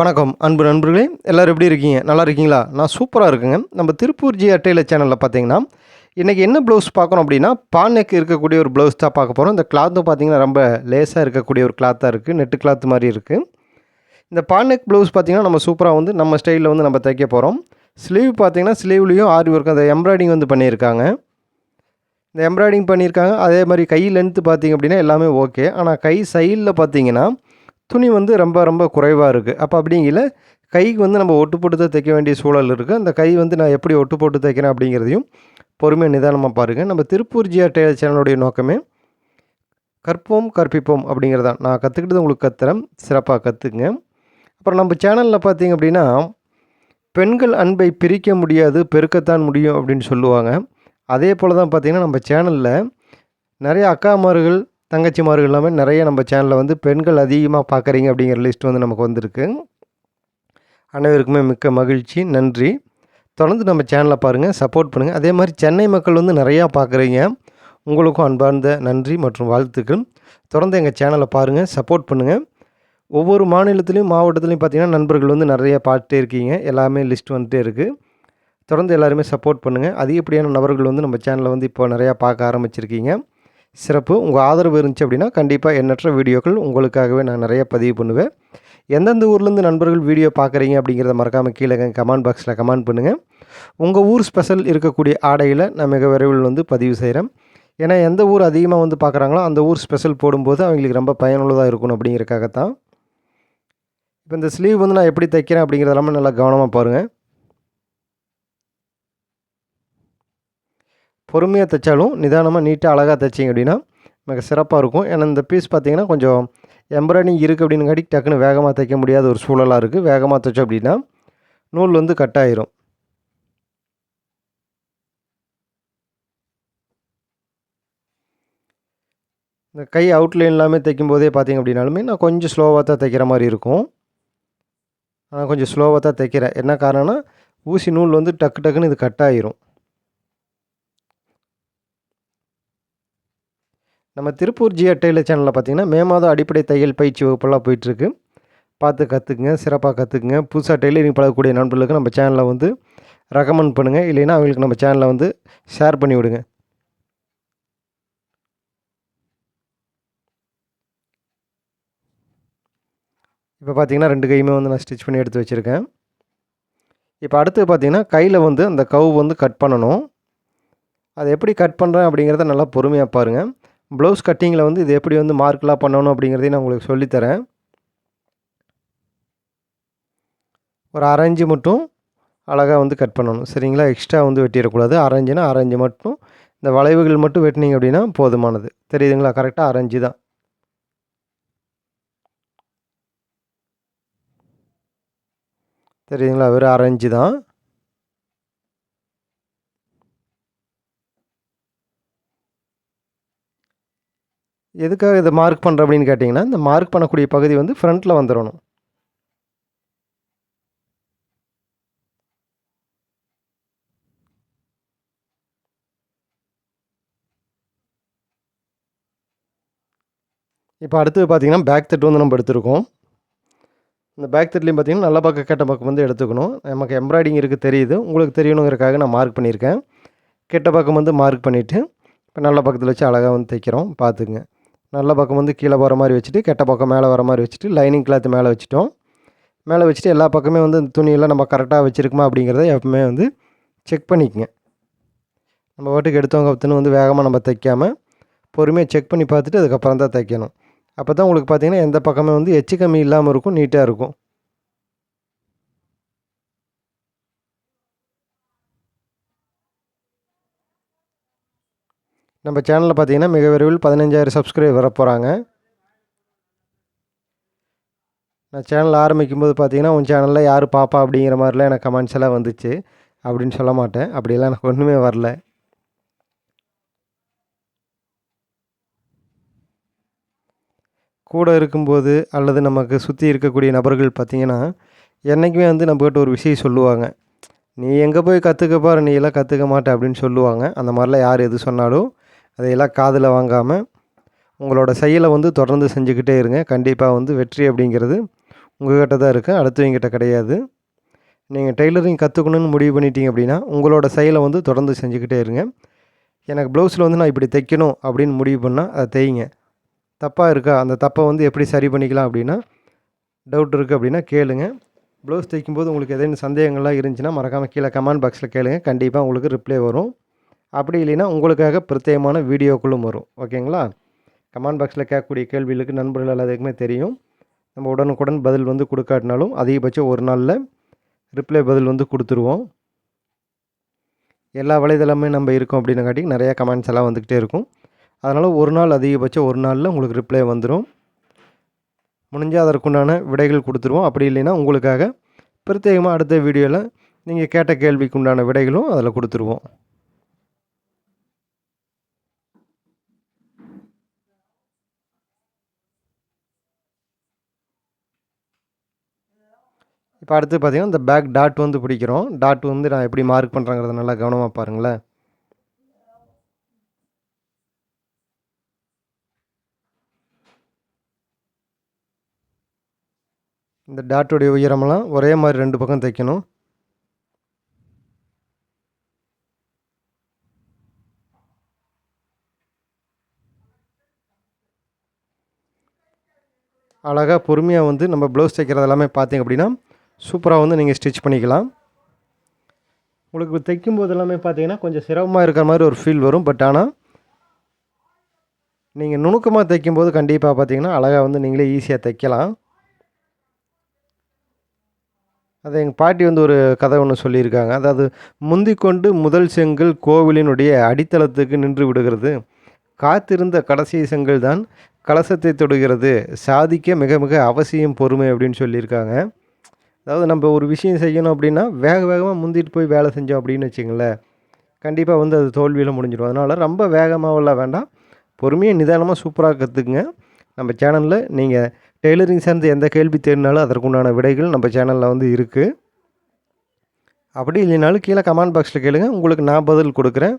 வணக்கம் அன்பு நண்பர்களே. எல்லோரும் எப்படி இருக்கீங்க? நல்லா இருக்கீங்களா? நான் சூப்பராக இருக்குங்க. நம்ம திருப்பூர் ஜி அட்டையில் சேனலில் பார்த்தீங்கன்னா இன்றைக்கி என்ன ப்ளவுஸ் பார்க்குறோம் அப்படின்னா பானைக்கு இருக்கக்கூடிய ஒரு ப்ளவுஸ் தான் பார்க்க போகிறோம் இந்த கிளாத்தும் பார்த்தீங்கன்னா ரொம்ப லேஸாக இருக்கக்கூடிய ஒரு கிளாத்தாக இருக்குது நெட்டு கிளாத் மாதிரி இருக்குது இந்த பானைக் ப்ளவுஸ் பார்த்தீங்கன்னா நம்ம சூப்பராக வந்து நம்ம ஸ்டைலில் வந்து நம்ம தைக்க போகிறோம் ஸ்லீவ் பார்த்தீங்கன்னா ஸ்லீவ்லேயும் ஆரி ஒர்க் அந்த எம்ப்ராய்டிங் வந்து பண்ணியிருக்காங்க. இந்த எம்ப்ராய்டிங் பண்ணியிருக்காங்க. அதே மாதிரி கை லென்த்து பார்த்தீங்க அப்படின்னா எல்லாமே ஓகே ஆனால் கை சைடில் பார்த்தீங்கன்னா துணி வந்து ரொம்ப ரொம்ப குறைவாக இருக்குது அப்போ அப்படிங்கல கைக்கு வந்து நம்ம ஒட்டு போட்டு தான் தைக்க வேண்டிய சூழல் இருக்குது அந்த கை வந்து நான் எப்படி ஒட்டு போட்டு தைக்கிறேன் அப்படிங்கிறதையும் பொறுமையாக நிதானமாக பாருங்கள் நம்ம திருப்பூர் ஜியா டெய்லர் சேனலுடைய நோக்கமே கற்போம் கற்பிப்போம் அப்படிங்கிறதான். நான் கற்றுக்கிட்டது உங்களுக்கு கத்துறேன். சிறப்பாக கற்றுக்குங்க அப்புறம் நம்ம சேனலில் பார்த்தீங்க அப்படின்னா பெண்கள் அன்பை பிரிக்க முடியாது பெருக்கத்தான் முடியும் அப்படின்னு சொல்லுவாங்க. அதே போல் தான் பார்த்திங்கன்னா நம்ம சேனலில் நிறைய அக்காமார்கள் தங்கச்சிமார்கள் எல்லாமே நிறைய நம்ம சேனலில் வந்து பெண்கள் அதிகமாக பார்க்குறீங்க அப்படிங்கிற லிஸ்ட் வந்து நமக்கு வந்திருக்கு. அனைவருக்குமே மிக்க மகிழ்ச்சி நன்றி. தொடர்ந்து நம்ம சேனலை பாருங்கள் சப்போர்ட் பண்ணுங்கள் அதே மாதிரி சென்னை மக்கள் வந்து நிறையா பார்க்குறீங்க. உங்களுக்கும் அன்பார்ந்த நன்றி மற்றும் வாழ்த்துக்கள். தொடர்ந்து எங்கள் சேனலை பாருங்கள் சப்போர்ட் பண்ணுங்கள் ஒவ்வொரு மாநிலத்துலேயும் மாவட்டத்துலேயும் பார்த்தீங்கன்னா நண்பர்கள் வந்து நிறைய பார்த்துட்டே இருக்கீங்க. எல்லாமே லிஸ்ட் வந்துட்டே இருக்குது தொடர்ந்து எல்லாருமே சப்போர்ட் பண்ணுங்கள் அதிகப்படியான நபர்கள் வந்து நம்ம சேனலை வந்து இப்போ நிறையா பார்க்க ஆரம்பிச்சிருக்கீங்க. சிறப்பு. உங்கள் ஆதரவு இருந்துச்சு அப்படின்னா கண்டிப்பாக எண்ணற்ற வீடியோக்கள் உங்களுக்காகவே நான் நிறைய பதிவு பண்ணுவேன். எந்தெந்த ஊர்லேருந்து நண்பர்கள் வீடியோ பார்க்குறீங்க அப்படிங்கிறத மறக்காமல் கீழே கமெண்ட் பாக்ஸில் கமெண்ட் பண்ணுங்கள் உங்கள் ஊர் ஸ்பெஷல் இருக்கக்கூடிய ஆடையில் நான் மிக விரைவில் வந்து பதிவு செய்கிறேன் ஏன்னா எந்த ஊர் அதிகமாக வந்து பார்க்குறாங்களோ அந்த ஊர் ஸ்பெஷல் போடும்போது அவங்களுக்கு ரொம்ப பயனுள்ளதாக இருக்கணும் அப்படிங்கிறக்காகத்தான் இப்போ இந்த ஸ்லீவ் வந்து நான் எப்படி தைக்கிறேன் அப்படிங்கிறதெல்லாமே நல்லா கவனமாக பாருங்கள் பொறுமையாக தைச்சாலும் நிதானமாக நீட்டாக அழகாக தைச்சிங்க அப்படின்னா மிக சிறப்பாக இருக்கும். ஏன்னா இந்த பீஸ் பார்த்திங்கன்னா கொஞ்சம் எம்ப்ராய்டிங் இருக்குது அப்படின்னுங்காட்டி டக்குன்னு வேகமாக தைக்க முடியாத ஒரு சூழலாக இருக்குது வேகமாக தைச்சோம் அப்படின்னா நூல் வந்து கட் ஆயிரும். இந்த கை அவுட்லைன் எல்லாமே தைக்கும் போதே பார்த்திங்க அப்படின்னாலுமே நான் கொஞ்சம் ஸ்லோவாக தான் தைக்கிற மாதிரி இருக்கும். ஆனால் கொஞ்சம் ஸ்லோவாக தான் தைக்கிறேன். என்ன காரணம்னா ஊசி நூல் வந்து டக்கு டக்குன்னு இது கட் ஆயிரும். நம்ம திருப்பூர் ஜி டெய்லர் சேனலில் பார்த்தீங்கன்னா மே மாதம் அடிப்படை தையல் பயிற்சி வகுப்பெல்லாம் போயிட்டுருக்கு. பார்த்து கற்றுக்குங்க சிறப்பாக கற்றுக்குங்க புதுசாக டெய்லரிங் பழகக்கூடிய நண்பர்களுக்கு நம்ம சேனலை வந்து ரெக்கமெண்ட் பண்ணுங்கள் இல்லைன்னா அவங்களுக்கு நம்ம சேனலை வந்து ஷேர் பண்ணி விடுங்க. இப்போ பார்த்தீங்கன்னா ரெண்டு கையுமே வந்து நான் ஸ்டிச் பண்ணி எடுத்து வச்சுருக்கேன். இப்போ அடுத்து பார்த்தீங்கன்னா கையில் வந்து அந்த கவு வந்து கட் பண்ணணும். அதை எப்படி கட் பண்ணுறேன் அப்படிங்கிறத நல்லா பொறுமையாக பாருங்கள் ப்ளவுஸ் கட்டிங்கில் வந்து இது எப்படி வந்து மார்க்கெலாம் பண்ணணும் அப்படிங்கிறதையும் நான் உங்களுக்கு சொல்லித்தரேன். ஒரு அரைஞ்சு மட்டும் அழகாக வந்து கட் பண்ணணும். சரிங்களா? எக்ஸ்ட்ரா வந்து வெட்டிடக்கூடாது. அரைஞ்சுனா அரைஞ்சு மட்டும். இந்த வளைவுகள் மட்டும் வெட்டினீங்க அப்படின்னா போதுமானது. தெரியுதுங்களா? கரெக்டாக அரைஞ்சு தான். தெரியுதுங்களா? வெறும் அரைஞ்சு தான். எதுக்காக இதை மார்க் பண்ணுற அப்படின்னு கேட்டிங்கன்னா இந்த மார்க் பண்ணக்கூடிய பகுதி வந்து ஃப்ரண்ட்டில் வந்துடணும் இப்போ அடுத்தது பார்த்திங்கன்னா பேக் தட்டு வந்து நம்ம எடுத்துருக்கோம். இந்த பேக் தட்லேயும் பார்த்திங்கன்னா நல்ல பக்கம் கெட்ட பக்கம் வந்து எடுத்துக்கணும். நமக்கு எம்ப்ராய்டிங் இருக்குது தெரியுது. உங்களுக்கு தெரியணுங்கிறக்காக நான் மார்க் பண்ணியிருக்கேன். கெட்ட பக்கம் வந்து மார்க் பண்ணிவிட்டு இப்போ நல்ல பக்கத்தில் வச்சு அழகாக வந்து தைக்கிறோம். பார்த்துக்குங்க நல்ல பக்கம் வந்து கீழே போகிற மாதிரி வச்சுட்டு கெட்ட பக்கம் மேலே வர மாதிரி வச்சுட்டு லைனிங் கிளாத் மேலே வச்சுட்டோம். மேலே வச்சுட்டு எல்லா பக்கமே வந்து இந்த துணியெல்லாம் நம்ம கரெக்டாக வச்சுருக்குமா அப்படிங்கிறத எப்பவுமே வந்து செக் பண்ணிக்கங்க. நம்ம வாட்டுக்கு எடுத்தவங்க கற்றுன்னு வந்து வேகமாக நம்ம தைக்காமல் பொறுமையாக செக் பண்ணி பார்த்துட்டு அதுக்கப்புறம் தான் தைக்கணும். அப்போ தான் உங்களுக்கு பார்த்திங்கன்னா எந்த பக்கமே வந்து எச்சு கம்மி இல்லாமல் இருக்கும் நீட்டாக இருக்கும். நம்ம சேனலில் பார்த்தீங்கன்னா மிக விரைவில் பதினஞ்சாயிரம் சப்ஸ்கிரைப் வரப்போகிறாங்க நான் சேனல் ஆரம்பிக்கும் போது பார்த்தீங்கன்னா உன் சேனலில் யார் பாப்பா அப்படிங்கிற மாதிரிலாம் எனக்கு கமெண்ட்ஸ் எல்லாம் வந்துச்சு. அப்படின்னு சொல்ல மாட்டேன். அப்படியெல்லாம் எனக்கு ஒன்றுமே வரல. கூட இருக்கும்போது அல்லது நமக்கு சுற்றி இருக்கக்கூடிய நபர்கள் பார்த்திங்கன்னா என்றைக்குமே வந்து நம்மக்கிட்ட ஒரு விஷயம் சொல்லுவாங்க. நீ எங்கே போய் கற்றுக்க பாரு நீ எல்லாம் கற்றுக்க மாட்டே அப்படின்னு சொல்லுவாங்க. அந்த மாதிரிலாம் யார் எது சொன்னாலும் அதையெல்லாம் காதில் வாங்காமல் உங்களோட செயலை வந்து தொடர்ந்து செஞ்சுக்கிட்டே இருங்க. கண்டிப்பாக வந்து வெற்றி அப்படிங்கிறது உங்கள்கிட்ட தான் இருக்குது அடுத்தவங்கிட்ட கிடையாது. நீங்கள் டெய்லரிங் கற்றுக்கணுன்னு முடிவு பண்ணிட்டீங்க அப்படின்னா உங்களோட செயலை வந்து தொடர்ந்து செஞ்சுக்கிட்டே இருங்க. எனக்கு ப்ளவுஸில் வந்து நான் இப்படி தைக்கணும் அப்படின்னு முடிவு பண்ணால் அதை தைங்க தப்பாக இருக்கா? அந்த தப்பை வந்து எப்படி சரி பண்ணிக்கலாம் அப்படின்னா டவுட் இருக்குது அப்படின்னா கேளுங்க. ப்ளவுஸ் தைக்கும்போது உங்களுக்கு ஏதேனும் சந்தேகங்கள்லாம் இருந்துச்சுன்னா மறக்காமல் கீழே கமெண்ட் பாக்ஸில் கேளுங்க. கண்டிப்பாக உங்களுக்கு ரிப்ளை வரும். அப்படி இல்லைன்னா உங்களுக்காக பிரத்யேகமான வீடியோக்களும் வரும். ஓகேங்களா? கமெண்ட் பாக்ஸில் கேட்கக்கூடிய கேள்விகளுக்கு நண்பர்கள் எல்லாத்துக்குமே தெரியும். நம்ம உடனுக்குடன் பதில் வந்து கொடுக்காட்டினாலும் அதிகபட்சம் ஒரு நாளில் ரிப்ளை பதில் வந்து கொடுத்துருவோம். எல்லா வலைதளமே நம்ம இருக்கோம் அப்படின்னங்காட்டி நிறையா கமெண்ட்ஸ் எல்லாம் வந்துக்கிட்டே இருக்கும். அதனால் ஒரு நாள் அதிகபட்சம் ஒரு நாளில் உங்களுக்கு ரிப்ளை வந்துடும் முடிஞ்சால் அதற்குண்டான விடைகள் கொடுத்துருவோம். அப்படி இல்லைன்னா உங்களுக்காக பிரத்யேகமாக அடுத்த வீடியோவில் நீங்கள் கேட்ட கேள்விக்கு உண்டான விடைகளும் அதில் கொடுத்துருவோம். இப்போ அடுத்து பார்த்தீங்கன்னா இந்த பேக் டாட் வந்து பிடிக்கிறோம். டாட் வந்து நான் எப்படி மார்க் பண்ணுறேங்கிறத நல்லா கவனமாக பாருங்களேன். இந்த டாட்டுடைய உயரமெல்லாம் ஒரே மாதிரி ரெண்டு பக்கம் தைக்கணும். அழகாக பொறுமையாக வந்து நம்ம ப்ளவுஸ் தைக்கிறது எல்லாமே பார்த்தீங்க அப்படின்னா சூப்பராக வந்து நீங்கள் ஸ்டிச் பண்ணிக்கலாம். உங்களுக்கு தைக்கும் போது எல்லாமே பார்த்தீங்கன்னா கொஞ்சம் சிரமமாக இருக்கிற மாதிரி ஒரு ஃபீல் வரும். பட் ஆனால் நீங்கள் நுணுக்கமாக தைக்கும்போது கண்டிப்பாக பார்த்தீங்கன்னா அழகாக வந்து நீங்களே ஈஸியாக தைக்கலாம். அது எங்கள் பாட்டி வந்து ஒரு கதை ஒன்று சொல்லியிருக்காங்க. அதாவது முந்திக்கொண்டு முதல் செங்கல் கோவிலினுடைய அடித்தளத்துக்கு நின்று விடுகிறது. காத்திருந்த கடைசி செங்கல் தான் கலசத்தை தொடுகிறது. சாதிக்க மிக மிக அவசியம் பொறுமை அப்படின்னு சொல்லியிருக்காங்க. அதாவது நம்ம ஒரு விஷயம் செய்யணும் அப்படின்னா வேக வேகமாக முந்திட்டு போய் வேலை செஞ்சோம் அப்படின்னு வச்சுங்களேன் கண்டிப்பாக வந்து அது தோல்வியில் முடிஞ்சிடும் அதனால் ரொம்ப வேகமாகலாம் வேண்டாம். பொறுமையாக நிதானமாக சூப்பராக கற்றுக்குங்க நம்ம சேனலில் நீங்கள் டெய்லரிங் சார்ந்து எந்த கேள்வி தேடினாலும் அதற்குண்டான விடைகள் நம்ம சேனலில் வந்து இருக்குது அப்படி இல்லைனாலும் கீழே கமெண்ட் பாக்ஸில் கேளுங்க. உங்களுக்கு நான் பதில் கொடுக்குறேன்.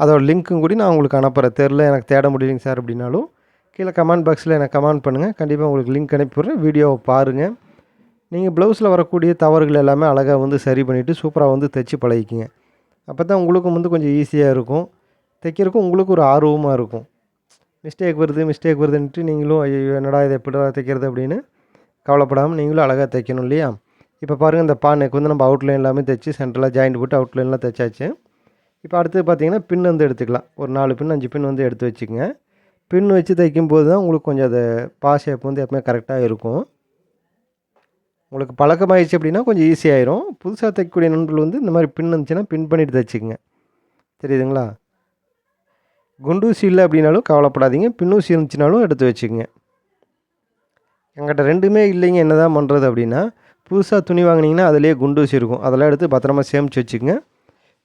அதோட லிங்க்கும் கூட நான் உங்களுக்கு அனுப்புகிறேன் தெரில எனக்கு தேட முடியலைங்க சார் அப்படின்னாலும் கீழே கமெண்ட் பாக்ஸில் எனக்கு கமெண்ட் பண்ணுங்கள் கண்டிப்பாக உங்களுக்கு லிங்க் அனுப்பிடுறேன் வீடியோவை பாருங்கள் நீங்கள் ப்ளவுஸில் வரக்கூடிய தவறுகள் எல்லாமே அழகாக வந்து சரி பண்ணிவிட்டு சூப்பராக வந்து தைச்சி பழகிக்கிங்க. அப்போ தான் உங்களுக்கும் வந்து கொஞ்சம் ஈஸியாக இருக்கும். தைக்கிறதுக்கும் உங்களுக்கு ஒரு ஆர்வமாக இருக்கும். மிஸ்டேக் வருது மிஸ்டேக் வருதுன்ட்டு நீங்களும் ஐயோ என்னடா இதை எப்படிடா தைக்கிறது அப்படின்னு கவலைப்படாமல் நீங்களும் அழகாக தைக்கணும் இல்லையா? இப்போ பாருங்கள் இந்த பானைக்கு வந்து நம்ம அவுட்லைன் எல்லாமே தைச்சி சென்டரில் ஜாயிண்ட் போட்டு அவுட்லைன்லாம் தைச்சாச்சு. இப்போ அடுத்தது பார்த்திங்கன்னா பின் வந்து எடுத்துக்கலாம். ஒரு நாலு பின் அஞ்சு பின் வந்து எடுத்து வச்சுக்கோங்க. பின் வச்சு தைக்கும் போது தான் உங்களுக்கு கொஞ்சம் அது பா ஷேப் வந்து எப்பவுமே கரெக்டாக இருக்கும். உங்களுக்கு பழக்கமாயிடுச்சு அப்படின்னா கொஞ்சம் ஈஸியாயிரும் புதுசாக தைக்கக்கூடிய நண்பர்கள் வந்து இந்த மாதிரி பின் இருந்துச்சுன்னா பின் பண்ணிட்டு தைச்சிக்கங்க. தெரியுதுங்களா? குண்டூசி இல்லை அப்படின்னாலும் கவலைப்படாதீங்க. பின்னூசி இருந்துச்சுனாலும் எடுத்து வச்சுக்கோங்க. எங்கிட்ட ரெண்டுமே இல்லைங்க. என்ன தான் பண்ணுறது அப்படின்னா புதுசாக துணி வாங்கினீங்கன்னா அதிலே குண்டூசி இருக்கும். அதெல்லாம் எடுத்து பத்திரமா சேமித்து வச்சுக்கோங்க.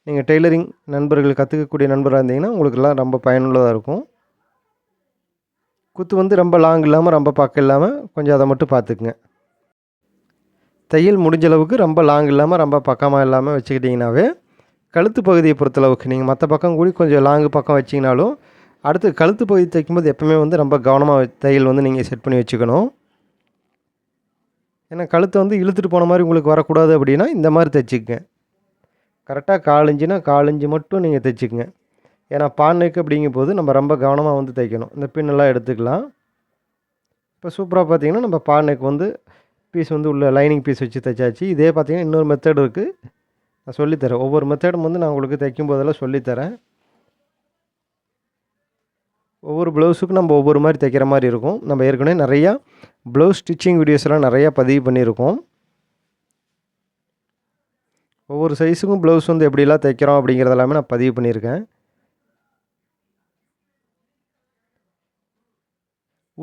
நீங்கள் டெய்லரிங் நண்பர்கள் கற்றுக்கக்கூடிய நண்பராக இருந்தீங்கன்னா உங்களுக்கெல்லாம் ரொம்ப பயனுள்ளதாக இருக்கும். குத்து வந்து ரொம்ப லாங் இல்லாமல் ரொம்ப பக்கம் இல்லாமல் கொஞ்சம் அதை மட்டும் பார்த்துக்குங்க. தையல் முடிஞ்ச அளவுக்கு ரொம்ப லாங் இல்லாமல் ரொம்ப பக்கமாக இல்லாமல் வச்சுக்கிட்டிங்கனாவே கழுத்து பகுதியை பொறுத்தளவுக்கு நீங்கள் மற்ற பக்கம் கூடி கொஞ்சம் லாங்கு பக்கம் வச்சிங்கனாலும் அடுத்து கழுத்து பகுதி தைக்கும்போது எப்போவுமே வந்து ரொம்ப கவனமாக தையல் வந்து நீங்கள் செட் பண்ணி வச்சுக்கணும். ஏன்னா கழுத்தை வந்து இழுத்துட்டு போன மாதிரி உங்களுக்கு வரக்கூடாது அப்படின்னா இந்த மாதிரி தைச்சிக்கங்க. கரெக்டாக காலஞ்சுனா காலஞ்சு மட்டும் நீங்கள் தைச்சிக்கங்க. ஏன்னா பானைக்கு அப்படிங்கும் போது நம்ம ரொம்ப கவனமாக வந்து தைக்கணும். இந்த பின்னெல்லாம் எடுத்துக்கலாம். இப்போ சூப்பராக பார்த்தீங்கன்னா நம்ம பானைக்கு வந்து பீஸ் வந்து உள்ள லைனிங் பீஸ் வச்சு தைச்சாச்சு. இதே பார்த்தீங்கன்னா இன்னொரு மெத்தட் இருக்குது நான் சொல்லித்தரேன். ஒவ்வொரு மெத்தடும் வந்து நான் உங்களுக்கு தைக்கும் போதெல்லாம் சொல்லித்தரேன். ஒவ்வொரு ப்ளவுஸுக்கும் நம்ம ஒவ்வொரு மாதிரி தைக்கிற மாதிரி இருக்கும். நம்ம ஏற்கனவே நிறையா ப்ளவுஸ் ஸ்டிச்சிங் வீடியோஸ்லாம் நிறையா பதிவு பண்ணியிருக்கோம். ஒவ்வொரு சைஸுக்கும் ப்ளவுஸ் வந்து எப்படிலாம் தைக்கிறோம் அப்படிங்கிறது எல்லாமே நான் பதிவு பண்ணியிருக்கேன்.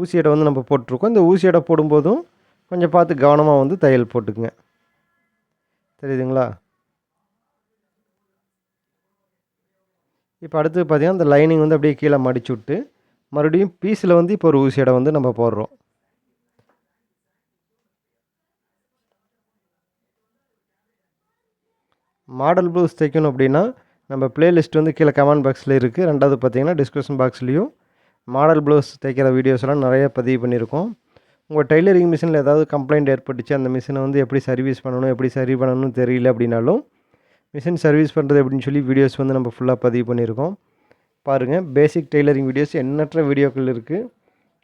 ஊசியடை வந்து நம்ம போட்டிருக்கோம். இந்த ஊசி எடை போடும்போதும் கொஞ்சம் பார்த்து கவனமாக வந்து தையல் போட்டுக்குங்க. தெரியுதுங்களா? இப்போ அடுத்து பார்த்திங்கன்னா அந்த லைனிங் வந்து அப்படியே கீழே மடிச்சு விட்டு மறுபடியும் பீஸில் வந்து இப்போ ஒரு ஊசியடை வந்து நம்ம போடுறோம். மாடல் ப்ளவுஸ் தைக்கணும் அப்படின்னா நம்ம பிளேலிஸ்ட் வந்து கீழே கமெண்ட் பாக்ஸில் இருக்குது ரெண்டாவது பார்த்திங்கன்னா டிஸ்கிரிப்ஷன் பாக்ஸ்லேயும் மாடல் ப்ளவுஸ் தைக்கிற வீடியோஸ்லாம் நிறைய பதிவு பண்ணியிருக்கோம். உங்கள் டெய்லரிங் மிஷினில் ஏதாவது கம்ப்ளைண்ட் ஏற்பட்டுச்சு அந்த மிஷினை வந்து எப்படி சர்வீஸ் பண்ணணும் எப்படி சரி பண்ணணும்னு தெரியல அப்படின்னாலும் மிஷின் சர்வீஸ் பண்ணுறது எப்படின்னு சொல்லி வீடியோஸ் வந்து நம்ம ஃபுல்லாக பதிவு பண்ணியிருக்கோம். பாருங்கள் பேசிக் டெய்லரிங் வீடியோஸ் எண்ணற்ற வீடியோக்கள் இருக்குது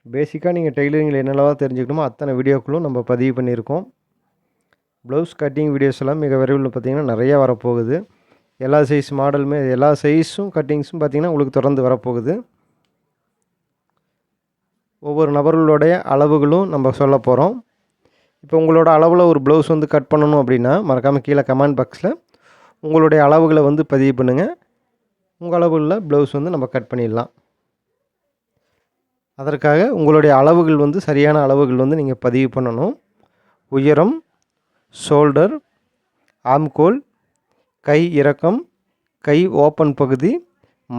பேசிக்காக நீங்கள் டெய்லரிங்கில் என்னெல்லாம் தெரிஞ்சுக்கணுமோ அத்தனை வீடியோக்களும் நம்ம பதிவு பண்ணியிருக்கோம். ப்ளவுஸ் கட்டிங் வீடியோஸ் எல்லாம் மிக விரைவில் பார்த்திங்கன்னா நிறையா வரப்போகுது. எல்லா சைஸ் மாடலுமே எல்லா சைஸும் கட்டிங்ஸும் பார்த்திங்கன்னா உங்களுக்கு தொடர்ந்து வரப்போகுது. ஒவ்வொரு நபர்களுடைய அளவுகளும் நம்ம சொல்ல போகிறோம் இப்போ உங்களோட அளவில் ஒரு ப்ளவுஸ் வந்து கட் பண்ணணும் அப்படின்னா மறக்காமல் கீழே கமெண்ட் பாக்ஸில் உங்களுடைய அளவுகளை வந்து பதிவு பண்ணுங்கள் உங்கள் அளவுகளில் ப்ளவுஸ் வந்து நம்ம கட் பண்ணிடலாம். அதற்காக உங்களுடைய அளவுகள் வந்து சரியான அளவுகள் வந்து நீங்கள் பதிவு பண்ணணும். உயரம் ஷோல்டர் ஆம்கோல் கை இறக்கம் கை ஓப்பன் பகுதி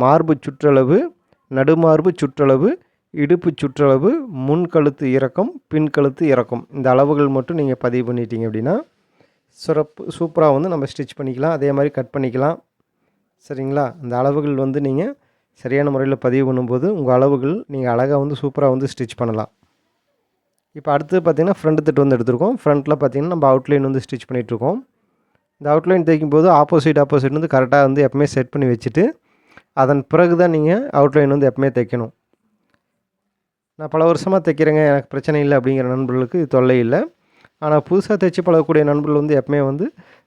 மார்பு சுற்றளவு நடுமார்பு சுற்றளவு இடுப்பு சுற்றளவு முன் கழுத்து இறக்கம் பின் கழுத்து இறக்கம். இந்த அளவுகள் மட்டும் நீங்கள் பதிவு பண்ணிட்டீங்க அப்படின்னா சிறப்பு சூப்பராக வந்து நம்ம ஸ்டிச் பண்ணிக்கலாம். அதே மாதிரி கட் பண்ணிக்கலாம். சரிங்களா? அந்த அளவுகள் வந்து நீங்கள் சரியான முறையில் பதிவு பண்ணும்போது உங்கள் அளவுகள் நீங்கள் அழகாக வந்து சூப்பராக வந்து ஸ்டிச் பண்ணலாம். இப்போ அடுத்து பார்த்திங்கன்னா ஃப்ரண்ட் திட்டு வந்து எடுத்திருக்கோம். ஃப்ரண்ட்டில் பார்த்திங்கன்னா நம்ம அவுட்லைன் வந்து ஸ்டிச் பண்ணிகிட்ருக்கோம் இந்த அவுட்லைன் தைக்கும் போது ஆப்போசிட் ஆப்போசிட் வந்து கரெக்டாக வந்து எப்பவுமே செட் பண்ணி வச்சுட்டு அதன் பிறகு தான் நீங்கள் அவுட்லைன் வந்து எப்பவுமே தைக்கணும் நான் பல வருஷமாக தைக்கிறேங்க எனக்கு பிரச்சனை இல்லை அப்படிங்கிற நண்பர்களுக்கு தொல்லை இல்லை. ஆனால் புதுசாக தைச்சி பழகக்கூடிய நண்பர்கள் வந்து எப்பவுமே வந்து